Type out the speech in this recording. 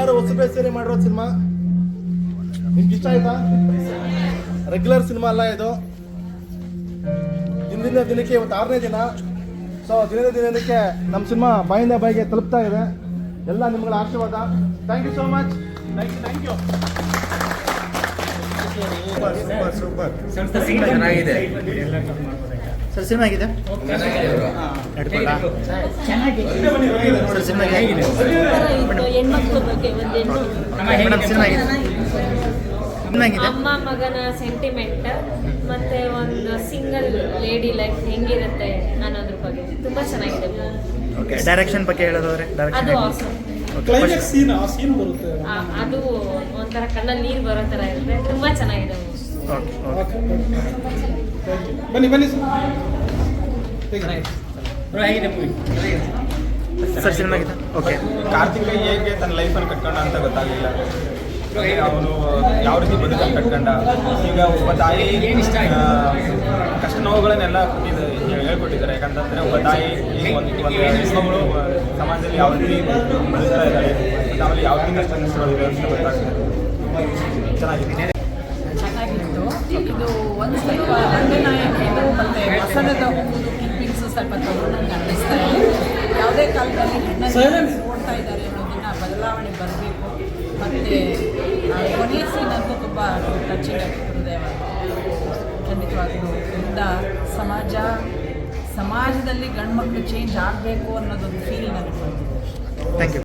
ಎಲ್ಲರೂ ಹೊಸಬೇ ಸೇರಿ ಮಾಡಿರೋ ಸಿನಿಮಾ. ನಿಮ್ಗೆ ಇಷ್ಟ ಆಯ್ತಾ? ರೆಗ್ಯುಲರ್ ಸಿನಿಮಾ ಅಲ್ಲ ಇದು. ದಿನದಿಂದ ದಿನಕ್ಕೆ ಇವತ್ತು ಆರನೇ ದಿನ. ಸೊ ದಿನದ ದಿನಕ್ಕೆ ನಮ್ಮ ಸಿನಿಮಾ ಬಾಯಿಂದ ಬಾಯಿಗೆ ತಲುಪ್ತಾ ಇದೆ. ಎಲ್ಲ ನಿಮ್ಗಳ ಆಶೀರ್ವಾದ. Thank you so much thank you thank you super super ಚೆನ್ನಾಗಿದೆ. ಸರ್ ಸಿನಿಮಾ ಆಗಿದೆ ಸರ್ ಸಿನಿಮಾ ಹೇಗಿದೆ? ಹೆಣ್ಮಕ್ಳ ಬಗ್ಗೆ ಒಂದು ಹೆಣ್ಣು ಮೇಡಮ್ ಸಿನಿಮಾ ಆಗಿದೆ ಸಿನಿಮಾ ಆಗಿದೆ ಅಮ್ಮ ಮಗನ ಸೆಂಟಿಮೆಂಟ್ ಮತ್ತೆ ಒಂದು ಸಿಂಗಲ್ ಲೇಡಿ ಲೈಫ್ ಹೆಂಗಿರುತ್ತೆ ಅನ್ನೋದ್ರ ಬಗ್ಗೆ. ತುಂಬಾ ಚೆನ್ನಾಗಿದೆ. ಓಕೆ ಡೈರೆಕ್ಷನ್ ಬಗ್ಗೆ ಹೇಳೋದಾದ್ರೆ ಅದು awesome. ಕ್ಲೈಮ್ಯಾಕ್ಸ್ ಸೀನ್ ಆ ಸೀನ್ ಬರುತ್ತೆ. ಆ- ಅದು ಒಂಥರ ಕಣ್ಣಲ್ಲಿ ನೀರು ಬರೋ ತರ ಇರುತ್ತೆ. ತುಂಬಾ ಚೆನ್ನಾಗಿದೆ ಓಕೆ ಓಕೆ ಓಕೆ ಬನ್ನಿ ಬನ್ನಿ ಸರ್ ಸಿನಿಮಾ ಆಗಿದೆ ಓಕೆ. ಕಾರ್ತಿಕ್ ಹೇಗೆ ತನ್ನ ಲೈಫನ್ನು ಕಟ್ಕೊಂಡ ಅಂತ ಗೊತ್ತಾಗಲಿಲ್ಲ. ಅವನು ಯಾವ ರೀತಿ ಬದುಕನ್ನು ಕಟ್ಕೊಂಡ? ಈಗ ಒಬ್ಬ ತಾಯಿ ಕಷ್ಟ ನೋವುಗಳನ್ನೆಲ್ಲ ಕೊಟ್ಟಿದ್ದಾರೆ ಹೇಳ್ಕೊಟ್ಟಿದ್ದಾರೆ. ಯಾಕಂತಂದ್ರೆ ಒಬ್ಬ ತಾಯಿ ಈಗ ಒಂದು ಒಂದು ಹೆಣ್ಮಗಳು ಸಮಾಜದಲ್ಲಿ ಯಾವ ರೀತಿ ಬದುಕ್ತಾ ಇದ್ದಾರೆ ಆಮೇಲೆ ಯಾವ ರೀತಿ ಕಷ್ಟ ನಷ್ಟಗಳಿದೆ ಅಂತ ಗೊತ್ತಾಗ್ತದೆ. ಚೆನ್ನಾಗಿದೆ. ಚೆನ್ನಾಗಿತ್ತು. ಇದು ಒಂದು ಸ್ವಲ್ಪ ದಂಡನಾಯಕಿದು ಮತ್ತು ವಸನದ ಹೋಗುವುದು ಕಿಪ್ಪಿಂಗ್ಸು ಸ್ವಲ್ಪ ತಗೊಂಡಂಗೆ ಅನ್ನಿಸ್ತಾ ಇದೆ. ಯಾವುದೇ ಕಾಲದಲ್ಲಿ ಹೆಣ್ಣನ್ನು ನೋಡ್ತಾ ಇದ್ದಾರೆ ಅನ್ನೋದನ್ನ ಬದಲಾವಣೆ ಬರಬೇಕು. ಮತ್ತು ಕೊನೆಯ ಸೀನ್ ಅಂತೂ ತುಂಬ ಟಚಿಂಗ್ ಹೃದಯ ಖಂಡಿತವಾಗ್ಲೂ ಇಂದ ಸಮಾಜ ಸಮಾಜದಲ್ಲಿ ಗಂಡು ಮಕ್ಕಳು ಚೇಂಜ್ ಆಗಬೇಕು ಅನ್ನೋದೊಂದು ಫೀಲ್ ನನಗೆ ಬಂದಿದೆ. Thank you